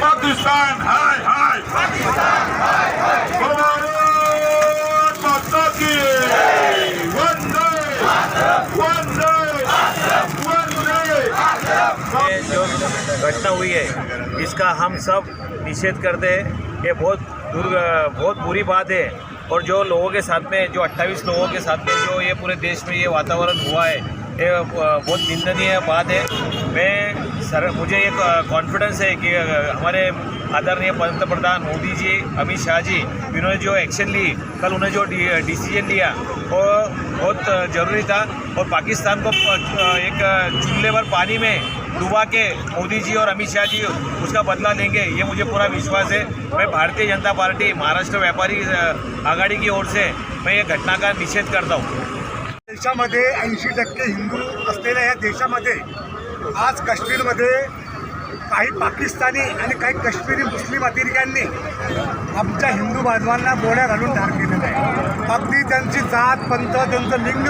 पाकिस्तान, हाय हाय। वंदे। वंदे। वंदे। जो घटना हुई है, इसका हम सब निषेध करते हैं। ये बहुत दुर बहुत बुरी बात है। और जो लोगों के साथ में, जो 28 लोगों के साथ में जो ये पूरे देश में ये वातावरण हुआ है, ये बहुत निंदनीय बात है। मैं सर, मुझे एक कॉन्फिडेंस है कि हमारे आदरणीय पंतप्रधान मोदी जी, अमित शाह जी, इन्होंने जो एक्शन ली, कल उन्होंने जो डिसीज़न लिया, वो बहुत ज़रूरी था। और पाकिस्तान को एक चूल्हे भर पानी में डुबा के मोदी जी और अमित शाह जी उसका बदला लेंगे ये मुझे पूरा विश्वास है। मैं भारतीय जनता पार्टी महाराष्ट्र व्यापारी आघाडी की ओर से मैं ये घटना का निषेध करता हूँ। देशामध्ये ऐंशी टक्के हिंदू असलेल्या या देशामध्ये आज काश्मीरमध्ये काही पाकिस्तानी आणि काही काश्मीरी मुस्लिम अतिरेक्यांनी आमच्या हिंदू बांधवांना गोळ्या घालून ठार केलेलं आहे. अगदी त्यांची जात पंथ त्यांचं लिंग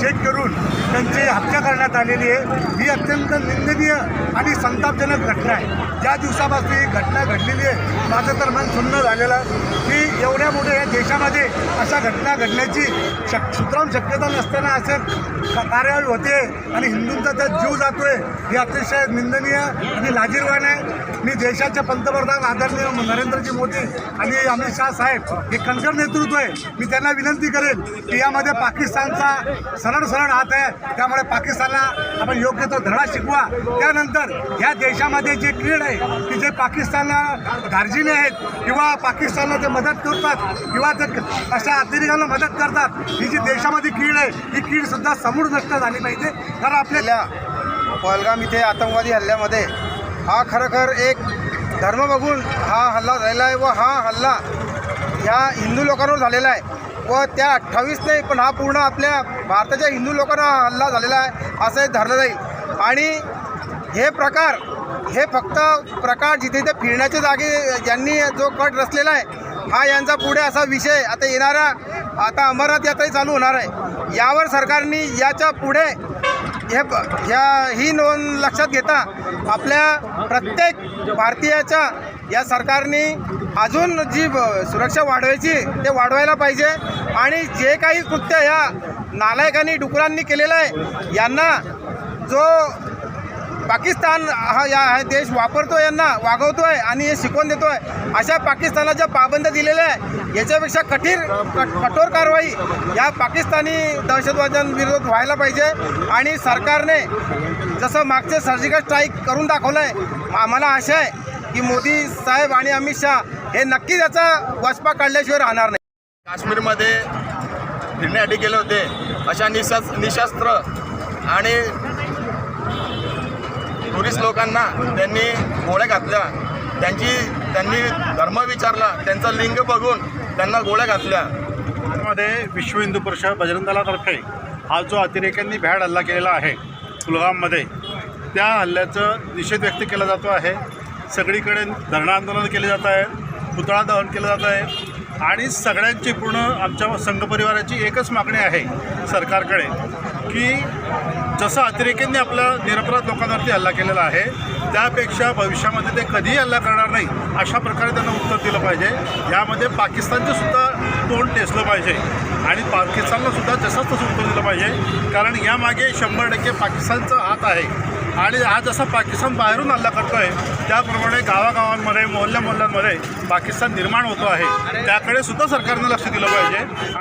चेक करून त्यांची हत्या करण्यात आलेली आहे. ही अत्यंत निंदनीय आणि संतापजनक घटना आहे. ज्या दिवसापासून ही घटना घडलेली आहे माझं तर मन सुन्न झालेलं की एवढ्या मोठ्या या देशामध्ये अशा घटना घडण्याची शक सुद्राम शक्यता नसताना असं कार्यवाही होते आणि हिंदूंचा त्यात जीव जातोय. हे अतिशय निंदनीय आणि लाजीरवाण आहे. मी देशाचे पंतप्रधान आदरणीय नरेंद्रजी मोदी आणि अमित शाह साहेब हे कणखर नेतृत्व आहे. मी त्यांना विनंती करेन की यामध्ये पाकिस्तानचा सरळ सरळ हात आहे. त्यामुळे पाकिस्तानला आपण योग्य तो धडा शिकवा. त्यानंतर या देशामध्ये जे क्रीड आहे की जे पाकिस्तानला धार्जिने आहेत किंवा पाकिस्तानला ते मदत करतात किंवा ते अशा अतिरेकांना मदत करतात ही जी देशामध्ये कीड आहे ही कीड सुद्धा समूळ नष्ट झाली पाहिजे. कारण आपल्या पहलगाम इथे आतंकवादी हल्ल्यामध्ये हा खरोखर एक धर्म बघून हा हल्ला झालेला आहे व हा हल्ला ह्या हिंदू लोकांवर झालेला आहे. व त्या अठ्ठावीस नाही पण हा पूर्ण आपल्या भारताच्या हिंदू लोकांना हा हल्ला झालेला आहे असं हे धरलं जाईल. आणि हे प्रकार हे फक्त प्रकार जिथे इथे फिरण्याच्या जागे यांनी जो कट रचलेला आहे हा यांचा पुढे असा विषय आता येणारा आता अमरनाथ यात्राही चालू होणार आहे. यावर सरकारने याच्यापुढे हे ह्या ही नोंद लक्षात घेता आपल्या प्रत्येक भारतीयाच्या या सरकारने अजून जी ब- सुरक्षा वाढवायची ते वाढवायला पाहिजे. आणि जे काही कृत्य ह्या नालायकांनी डुकरांनी केलेलं आहे यांना जो पाकिस्तान हा या हा देश वापरतो यांना वागवतो आहे आणि हे शिकवून आहे अशा पाकिस्तानला ज्या पाबंद दिलेल्या आहे याच्यापेक्षा कठीण कठोर कारवाई या पाकिस्तानी दहशतवाद्यांविरोधात व्हायला पाहिजे. आणि सरकारने जसं मागचे सर्जिकल स्ट्राईक करून दाखवलं आहे आम्हाला आशा आहे की मोदी साहेब आणि अमित शहा हे नक्की त्याचा वचपा काढल्याशिवाय राहणार नाही. काश्मीरमध्ये फिरण्यासाठी गेले होते अशा निशा निशस्त्र आणि टुरिस्ट लोकांना त्यांनी गोळ्या घातल्या. त्यांची त्यांनी धर्म विचारला. त्यांचं लिंग बघून त्यांना गोळ्या घातल्या. मध्ये विश्व हिंदू परिषद बजरंग दलातर्फे हा जो अतिरेक्यांनी भ्याड हल्ला केलेला आहे कुलगाममध्ये त्या हल्ल्याचं निषेध व्यक्त केला जातो आहे. सगळीकडे धरणं आंदोलन केले जात आहे. पुतळा दहन केलं जात आहे. आणि सगळ्यांची पूर्ण आमच्या संघ परिवाराची एकच मागणी आहे सरकारकडे की जसं अतिरेक्यांनी आपल्या निरपराध लोकांवरती हल्ला केलेला आहे त्यापेक्षा भविष्यामध्ये ते कधीही हल्ला करणार नाही अशा प्रकारे त्यांना उत्तर दिलं पाहिजे. यामध्ये पाकिस्तानचं सुद्धा तोंड टेसलं पाहिजे आणि पाकिस्तानला सुद्धा जसंच तसं उत्तर दिलं पाहिजे. कारण यामागे शंभर टक्के पाकिस्तानचा हात आहे. आणि हा जसा पाकिस्तान बाहेरून हल्ला करतो आहे त्याप्रमाणे गावागावांमध्ये मोहल्ल्या मोहल्ल्यांमध्ये पाकिस्तान निर्माण होतो आहे. त्याकडे सुद्धा सरकारनं लक्ष दिलं पाहिजे.